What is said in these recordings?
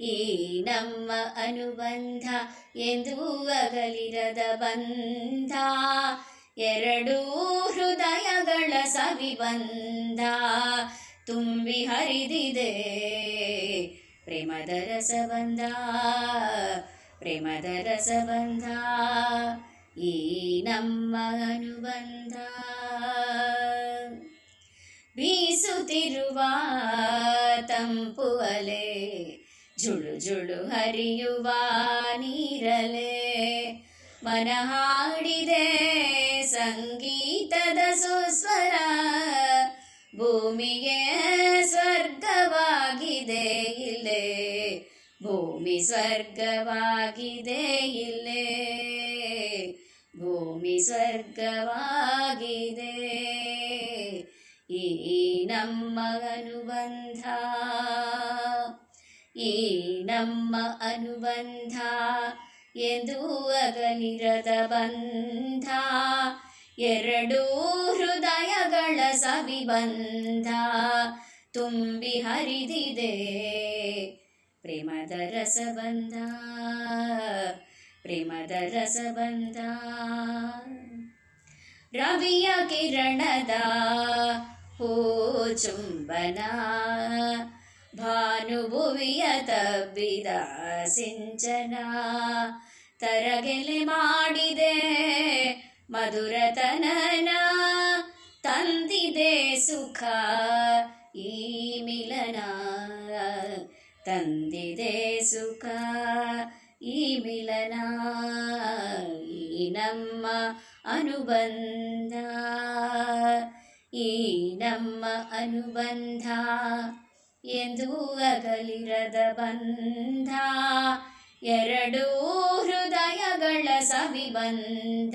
ಈ ನಮ್ಮ ಅನುಬಂಧ ಎಂದು ಅಗಲಿರದ ಬಂಧ. ಎರಡೂ ಹೃದಯಗಳ ಸವಿಬಂಧ ತುಂಬಿ ಹರಿದಿದೆ. ಪ್ರೇಮದ ರಸಬಂಧ ಪ್ರೇಮದ ರಸಬಂಧ, ಈ ನಮ್ಮ ಅನುಬಂಧ. ಬೀಸುತ್ತಿರುವ ತಂಪು ಅಲೆ ಜುಳು ಜುಳು ಹರಿಯುವ ನೀರಲೆ ಮನ ಹಾಡಿದೆ ಸಂಗೀತದ ಸುಸ್ವರ. ಭೂಮಿಗೆ ಸ್ವರ್ಗವಾಗಿದೆ ಇಲ್ಲೇ. ಭೂಮಿ ಸ್ವರ್ಗವಾಗಿದೆ ಇಲ್ಲೇ. ಭೂಮಿ ಸ್ವರ್ಗವಾಗಿದೆ. ಈ ನಮ್ಮ ಅನುಬಂಧ ಈ ನಮ್ಮ ಅನುಬಂಧ ಎಂದು ಅಗನಿರದ ಬಂಧ. ಎರಡೂ ಹೃದಯಗಳ ಸವಿಬಂಧ ತುಂಬಿ ಹರಿದಿದೆ ಪ್ರೇಮದ ರಸಬಂಧ ಪ್ರೇಮದ ರಸಬಂಧ. ರವಿಯ ಕಿರಣದ, ಹೋ ಚುಂಬನ ಭಾನುಭುವಿಯ ತಬ್ಬಿದ ಸಿಂಚನ ತರಗೆಲೆ ಮಾಡಿದೆ, ಮಧುರತನನ ತಂದಿದೆ ಸುಖ ಈ ಮಿಲನ ತಂದಿದೆ ಸುಖ ಈ ಮಿಲನ ಈ ನಮ್ಮ ಅನುಬಂಧ ಈ ನಮ್ಮ ಅನುಬಂಧ. ಎಂದು ಅಗಲಿರದ ಬಂಧ. ಎರಡೂ ಹೃದಯಗಳ ಸವಿಬಂಧ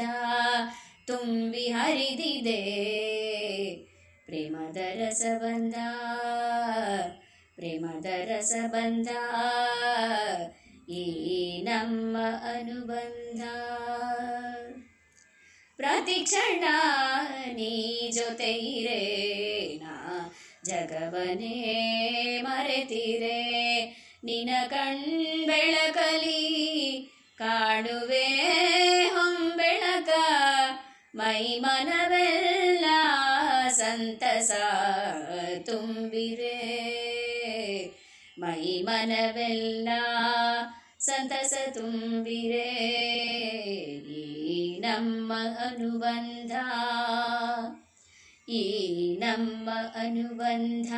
ತುಂಬಿ ಹರಿದಿದೆ. ಪ್ರೇಮದ ರಸಬಂಧ ಪ್ರೇಮದ ರಸಬಂಧ, ಈ ನಮ್ಮ ಅನುಬಂಧ. ಪ್ರತಿಕ್ಷಣ ನೀ ಜೊತೆ ಇರೇ ಜಗವನೇ ಮರೆತಿರೆ. ನಿನ ಕಣ್ಬೆಳಕಲಿ ಕಾಣುವೆ ಹೊಂಬೆಳಕ. ಮೈ ಮನವೆಲ್ಲ ಸಂತಸ ತುಂಬಿರೆ. ಮೈ ಮನವೆಲ್ಲ ಸಂತಸ ತುಂಬಿರೆ. ಈ ನಮ್ಮ ಅನುಬಂಧ. ಈ ನಮ್ಮ ಅನುಬಂಧ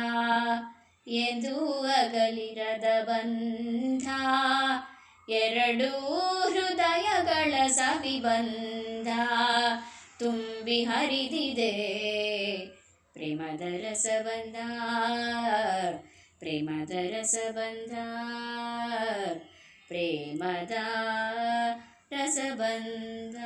ಎಂದು ಅಗಲಿರದ ಬಂಧ. ಎರಡೂ ಹೃದಯಗಳ ಸವಿಬಂಧ ತುಂಬಿ ಹರಿದಿದೆ. ಪ್ರೇಮದ ರಸಬಂಧ ಪ್ರೇಮದ ರಸಬಂಧ ಪ್ರೇಮದ ರಸಬಂಧ.